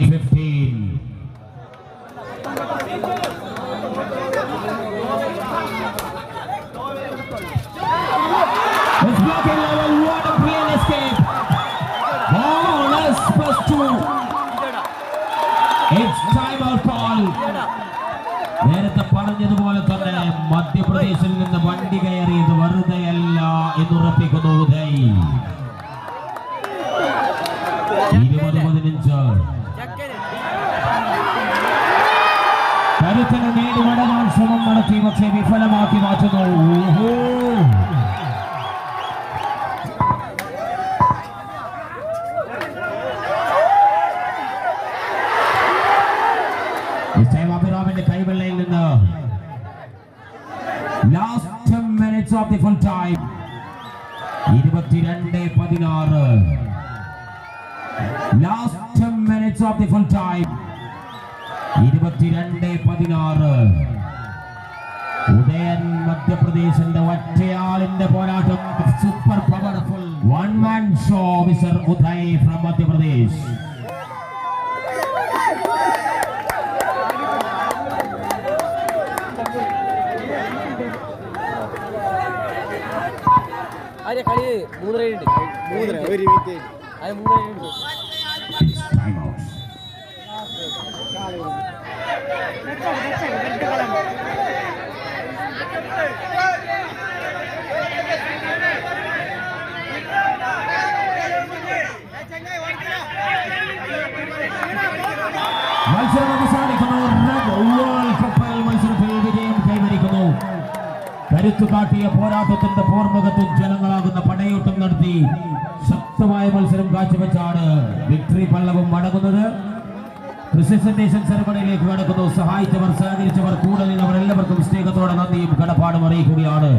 15. It's blocking level. What a clean escape. Ball plus two. It's time out call. നേരത്തെ പറഞ്ഞതുപോലെ തന്നെ മധ്യപ്രദേശിൽ നിന്ന് വണ്ടി കയറിയത് വെറുതെയല്ല എന്നുറപ്പിക്കുന്നു ഉദയ് കരുത്തിന് നേടി ശ്രമം നടത്തി പക്ഷേ വിഫലമാക്കി മാറ്റുന്നു. കൈവെള്ളയിൽ നിന്ന് last minutes of the full time ഇരുപത്തിരണ്ട് പതിനാറ്. Last minutes of the full time ഇരുപത്തിരണ്ട് പതിനാറ്. ഉദയൻ മധ്യപ്രദേശിന്റെ ഒറ്റയാളിന്റെ പോരാട്ടം super powerful one man show officer Uday from Madhya Pradesh. അതിന്റെ കളി മൂന്നര ഉണ്ട് മൂന്നര ഒരു മിനിറ്റ് അത് മൂന്നര ഉണ്ട് മത്സരം അവസാനിക്കുന്നു. വേൾഡ് കപ്പിൽ മത്സരത്തിൽ വിജയം കൈവരിക്കുന്നു. കരുത്തു കാട്ടിയ പോരാട്ടത്തിന്റെ പോർമുഖത്തും ജനങ്ങളാകുന്ന പടയോട്ടം നടത്തി ശക്തമായ മത്സരം കാഴ്ചവെച്ചാണ് വിക്ടറി പള്ളവും മടങ്ങുന്നത്. പ്രസന്റേഷൻ സെറമണിയിലേക്ക് കടക്കുന്നു. സഹായിച്ചവർ സഹകരിച്ചവർ കൂടെ നിന്നവർ എല്ലാവർക്കും സ്നേഹത്തോടെ നന്ദിയും കടപ്പാടും അറിയിക്കുകയാണ്.